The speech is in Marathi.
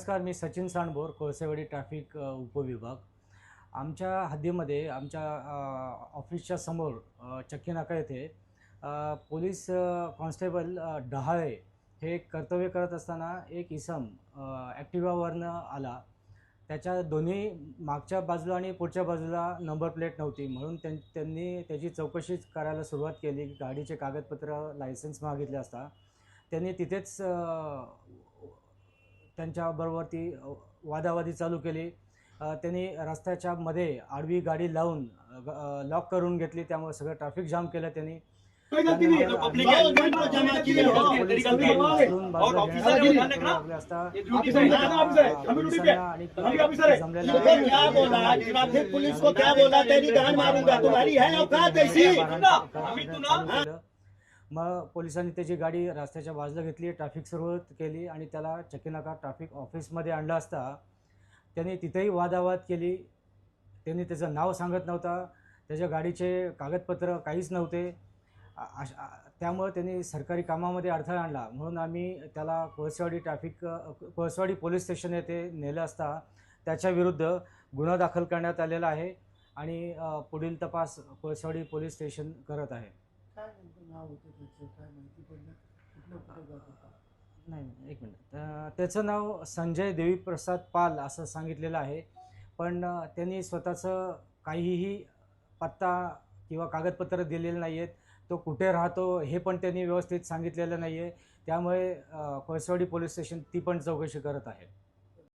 नमस्कार मी सचिन सांडभोर कोळसेवाडी ट्रॅफिक उपविभाग. आमच्या हद्दीमध्ये आमच्या ऑफिसच्या समोर चक्की नाका येथे पोलीस कॉन्स्टेबल डहाळे हे कर्तव्य करत असताना एक इसम ॲक्टिवावरनं आला. त्याच्या दोन्ही मागच्या बाजूला आणि पुढच्या बाजूला नंबर प्लेट नव्हती. म्हणून त्यां त्यांनी त्याची चौकशी करायला सुरुवात केली. गाडीचे कागदपत्र लायसन्स मागितले असता. त्यांनी तिथेच त्यांच्याबरोबर ती वादावादी चालू केली. त्यांनी रस्त्याच्या मध्ये आडवी गाडी लावून लॉक करून घेतली. त्यामुळे सगळं ट्रॅफिक जाम केलं त्यांनी. जमलेल्या मग पोलिसांनी त्याची गाडी रस्त्याच्या बाजूला घेतली ट्रॅफिक सुरुवात केली आणि त्याला चक्कीनाका ट्रॅफिक ऑफिसमध्ये आणलं असता. त्यांनी तिथेही वादावाद केली. त्यांनी त्याचं नाव सांगत नव्हता. त्याच्या गाडीचे कागदपत्र काहीच नव्हते. आ- त्यामुळे त्यांनी सरकारी कामामध्ये अडथळा आणला. म्हणून आम्ही त्याला Kolsewadi traffic Kolsewadi police station येथे नेलं असता. त्याच्याविरुद्ध गुन्हा दाखल करण्यात आलेला आहे आणि पुढील तपास कोळसवाडी पोलीस स्टेशन करत आहे. नाव होतं त्याचं काय माहिती पडलं कुठलं कुठं जात होता. नाही नाही, एक मिनिट. त्याचं नाव संजय देवीप्रसाद पाल असं सांगितलेलं आहे. पण त्यांनी स्वतःचं काहीही पत्ता किंवा कागदपत्र दिलेले नाही आहेत तो कुठे राहतो हे पण त्यांनी व्यवस्थित सांगितलेलं नाही आहे त्यामुळे अ, पोलीस स्टेशन ती पण चौकशी करत आहे.